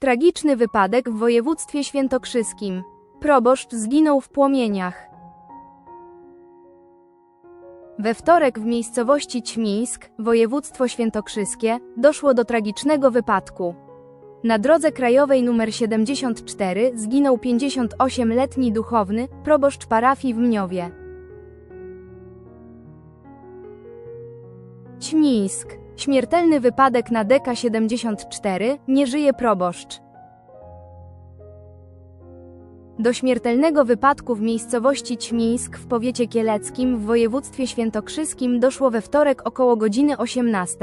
Tragiczny wypadek w województwie świętokrzyskim. Proboszcz zginął w płomieniach. We wtorek w miejscowości Ćmińsk, województwo świętokrzyskie, doszło do tragicznego wypadku. Na drodze krajowej nr 74 zginął 58-letni duchowny, proboszcz parafii w Mniowie. Ćmińsk. Śmiertelny wypadek na deka 74, nie żyje proboszcz. Do śmiertelnego wypadku w miejscowości Ćmińsk w powiecie kieleckim w województwie świętokrzyskim doszło we wtorek około godziny 18.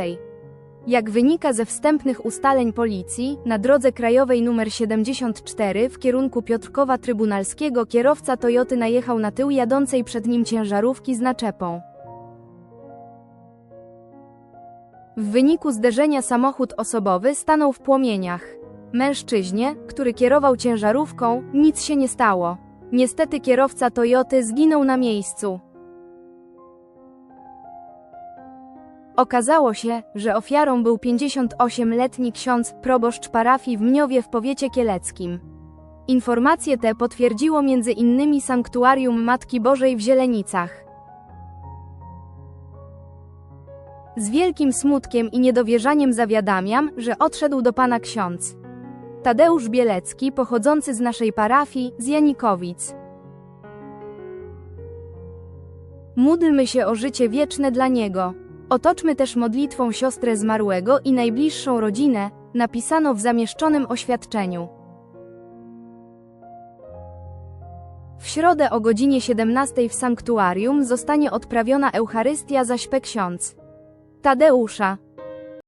Jak wynika ze wstępnych ustaleń policji, na drodze krajowej nr 74 w kierunku Piotrkowa Trybunalskiego kierowca Toyoty najechał na tył jadącej przed nim ciężarówki z naczepą. W wyniku zderzenia samochód osobowy stanął w płomieniach. Mężczyźnie, który kierował ciężarówką, nic się nie stało. Niestety kierowca Toyoty zginął na miejscu. Okazało się, że ofiarą był 58-letni ksiądz, proboszcz parafii w Mniowie w powiecie kieleckim. Informacje te potwierdziło między innymi Sanktuarium Matki Bożej w Zielenicach. Z wielkim smutkiem i niedowierzaniem zawiadamiam, że odszedł do pana ksiądz. Tadeusz Bielecki, pochodzący z naszej parafii, z Janikowic. Módlmy się o życie wieczne dla niego. Otoczmy też modlitwą siostrę zmarłego i najbliższą rodzinę, napisano w zamieszczonym oświadczeniu. W środę o godzinie 17 w sanktuarium zostanie odprawiona Eucharystia za śpę ksiądz Tadeusza.